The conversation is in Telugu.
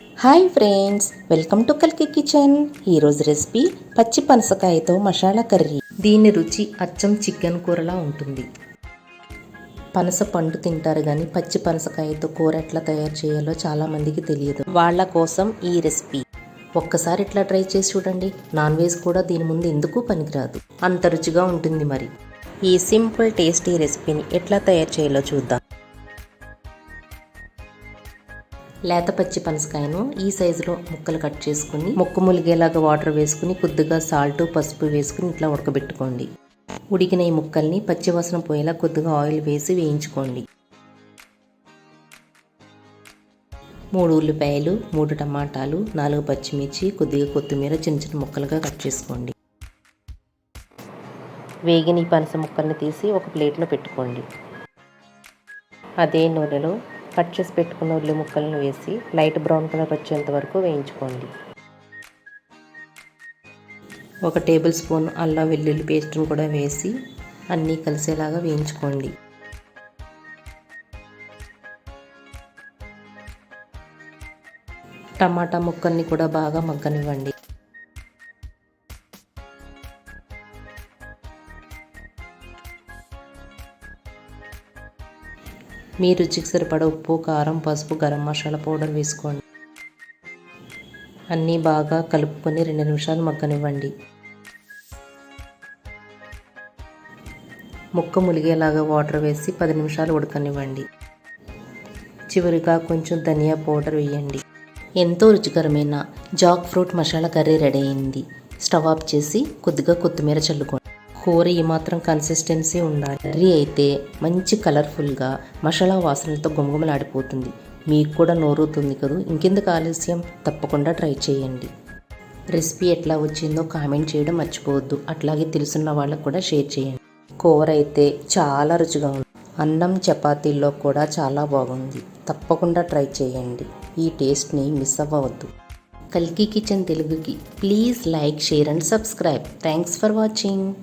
హాయ్ ఫ్రెండ్స్ వెల్కమ్ టు కల్కి కిచెన్. ఈరోజు రెసిపీ పచ్చి పనసకాయతో మసాలా కర్రీ. దీని రుచి అచ్చం చికెన్ కూరలా ఉంటుంది. పనస పండు తింటారు కానీ పచ్చి పనసకాయతో కూర ఎట్లా తయారు చేయాలో చాలా మందికి తెలియదు. వాళ్ళ కోసం ఈ రెసిపీ. ఒక్కసారి ఇట్లా ట్రై చేసి చూడండి. నాన్ వెజ్ కూడా దీని ముందు ఎందుకు పనికిరాదు? అంత రుచిగా ఉంటుంది మరి. ఈ సింపుల్ టేస్టీ రెసిపీని ఎట్లా తయారు చేయాలో చూద్దాం. లేత పచ్చి పనసకాయను ఈ సైజులో ముక్కలు కట్ చేసుకుని ముక్కు ములిగేలాగా వాటర్ వేసుకుని కొద్దిగా సాల్ట్ పసుపు వేసుకుని ఇట్లా ఉడకబెట్టుకోండి. ఉడికిన ఈ ముక్కల్ని పచ్చివాసన పోయేలా కొద్దిగా ఆయిల్ వేసి వేయించుకోండి. మూడు ఉల్లిపాయలు మూడు టమాటాలు నాలుగు పచ్చిమిర్చి కొద్దిగా కొత్తిమీర చిన్న చిన్న ముక్కలుగా కట్ చేసుకోండి. వేగిన ఈ పనస ముక్కల్ని తీసి ఒక ప్లేట్లో పెట్టుకోండి. అదే నూనెలో కట్ చేసి పెట్టుకున్న ఉల్లి ముక్కలను వేసి లైట్ బ్రౌన్ కలర్ వచ్చేంత వరకు వేయించుకోండి. ఒక టేబుల్ స్పూన్ అల్లం వెల్లుల్లి పేస్ట్ను కూడా వేసి అన్నీ కలిసేలాగా వేయించుకోండి. టమాటా ముక్కల్ని కూడా బాగా మగ్గనివ్వండి. మీ రుచికి సరిపడ ఉప్పు కారం పసుపు గరం మసాలా పౌడర్ వేసుకోండి. అన్నీ బాగా కలుపుకొని రెండు నిమిషాలు మగ్గనివ్వండి. ముక్క ములిగేలాగా వాటర్ వేసి పది నిమిషాలు ఉడకనివ్వండి. చివరిగా కొంచెం ధనియా పౌడర్ వేయండి. ఎంతో రుచికరమైన jackfruit masala curry ready అయింది. స్టవ్ ఆఫ్ చేసి కొద్దిగా కొత్తిమీర చల్లుకోండి. కూర ఈ మాత్రం కన్సిస్టెన్సీ ఉండాలి. కర్రీ అయితే మంచి కలర్ఫుల్గా మసాలా వాసనలతో గుమగుమలాడిపోతుంది. మీకు కూడా నోరుతుంది కదా? ఇంకెందుకు ఆలస్యం? తప్పకుండా ట్రై చేయండి. రెసిపీ ఎట్లా వచ్చిందో కామెంట్ చేయడం మర్చిపోవద్దు. అట్లాగే తెలుసున్న వాళ్ళకు కూడా షేర్ చేయండి. కూర అయితే చాలా రుచిగా ఉంది. అన్నం చపాతీల్లో కూడా చాలా బాగుంది. తప్పకుండా ట్రై చేయండి. ఈ టేస్ట్ని మిస్ అవ్వవద్దు. కల్కి కిచెన్ తెలుగుకి please like share and subscribe. Thanks for watching.